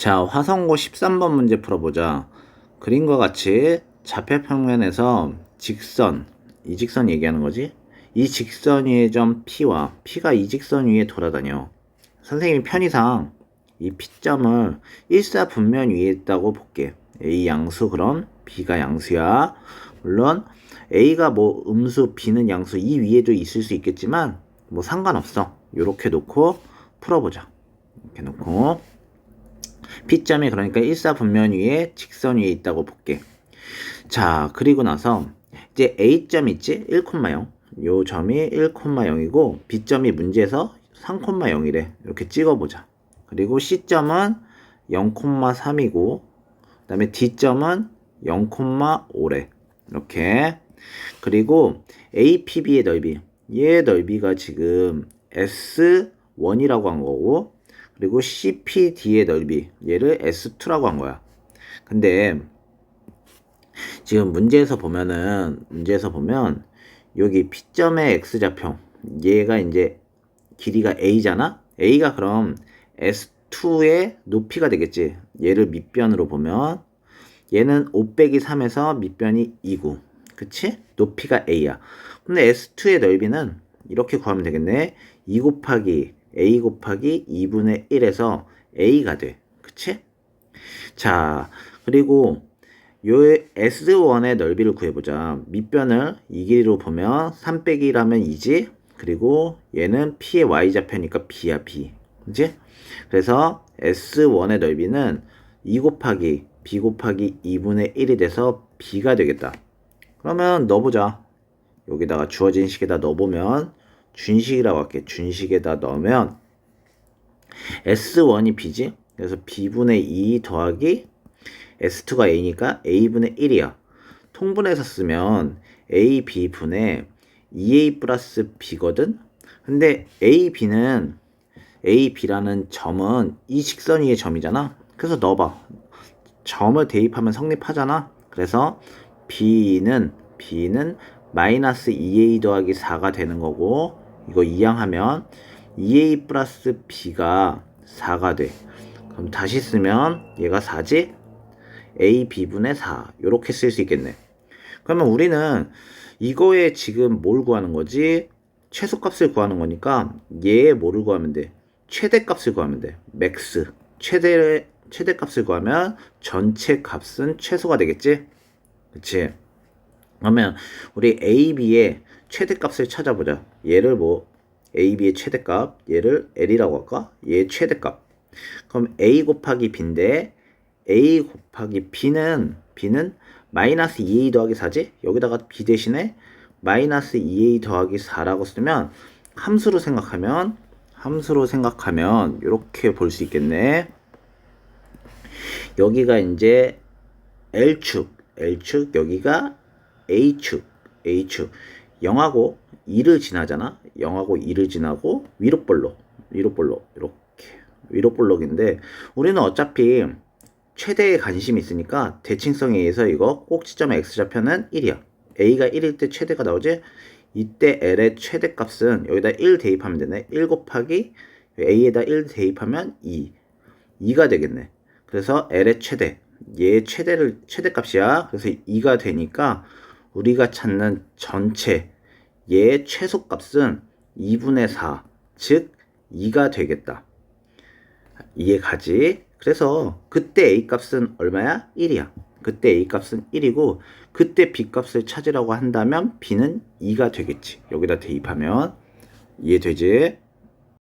자, 화성고 13번 문제 풀어보자. 그림과 같이 좌표 평면에서 직선, 이 직선 얘기하는 거지? 이 직선 위의 점 P와 P가 이 직선 위에 돌아다녀. 선생님이 편의상 이 P점을 일사분면 위에 있다고 볼게. A 양수 그럼 B가 양수야. 물론 A가 뭐 음수, B는 양수 이 위에도 있을 수 있겠지만 뭐 상관없어. 요렇게 놓고 풀어보자. 이렇게 놓고 P점이 그러니까 일사분면 위에 직선 위에 있다고 볼게. 자, 그리고 나서 이제 A점 있지? 1,0. 요 점이 1,0이고 B점이 문제에서 3,0이래. 이렇게 찍어보자. 그리고 C점은 0,3이고 그다음에 D점은 0,5래. 이렇게. 그리고 APB의 넓이. 얘 넓이가 지금 S1이라고 한 거고 그리고 CPD의 넓이 얘를 S2라고 한 거야. 근데 지금 문제에서 보면은 문제에서 보면 여기 P점의 X좌표 얘가 이제 길이가 A잖아. A가 그럼 S2의 높이가 되겠지. 얘를 밑변으로 보면 얘는 5 빼기 3에서 밑변이 2구. 그치? 높이가 A야. 근데 S2의 넓이는 이렇게 구하면 되겠네. 2 곱하기 A 곱하기 2분의 1에서 A가 돼. 그치? 자, 그리고 요 S1의 넓이를 구해보자. 밑변을 이 길이로 보면 3 빼기 1하면 2지? 그리고 얘는 P의 Y좌표니까 B야, B. 그치? 그래서 S1의 넓이는 2 곱하기 B 곱하기 2분의 1이 돼서 B가 되겠다. 그러면 넣어보자. 여기다가 주어진 식에다 넣어보면 준식이라고 할게. 준식에다 넣으면 S1이 B지? 그래서 B분의 2 더하기 S2가 A니까 A분의 1이야. 통분해서 쓰면 A, B분의 2A 플러스 B거든? 근데 A, B는 A, B라는 점은 이 직선 위의 점이잖아. 그래서 넣어봐. 점을 대입하면 성립하잖아. 그래서 B는 B는 마이너스 2A 더하기 4가 되는 거고 이거 이항하면 2A 플러스 B가 4가 돼. 그럼 다시 쓰면 얘가 4지? A, B분의 4 이렇게 쓸 수 있겠네. 그러면 우리는 이거에 지금 뭘 구하는 거지? 최소값을 구하는 거니까 얘의 뭐를 구하면 돼? 최대값을 구하면 돼. 맥스. 최대 최대값을 구하면 전체 값은 최소가 되겠지? 그치? 그러면 우리 A, B의 최대값을 찾아보자. 얘를 뭐 A, B의 최대값, 얘를 L이라고 할까? 얘의 최대값. 그럼 A 곱하기 B인데 A 곱하기 B는 B는 마이너스 2A 더하기 4지? 여기다가 B 대신에 마이너스 2A 더하기 4라고 쓰면 함수로 생각하면 함수로 생각하면 이렇게 볼 수 있겠네. 여기가 이제 L축, L축, 여기가 A축, A축. 0하고 2를 지나잖아. 0하고 2를 지나고 위로 볼록, 위로 볼록, 이렇게. 위로 볼록인데, 우리는 어차피 최대의 관심이 있으니까 대칭성에 의해서 이거 꼭지점 X좌표는 1이야. A가 1일 때 최대가 나오지? 이때 L의 최대값은 여기다 1 대입하면 되네. 1 곱하기 A에다 1 대입하면 2. 2가 되겠네. 그래서 L의 최대, 얘의 최대를 최대값이야. 그래서 2가 되니까 우리가 찾는 전체 얘의 최소값은 2분의 4, 즉 2가 되겠다. 이해가지? 그래서 그때 A 값은 얼마야? 1이야. 그때 A 값은 1이고 그때 B 값을 찾으라고 한다면 B는 2가 되겠지. 여기다 대입하면 이해되지?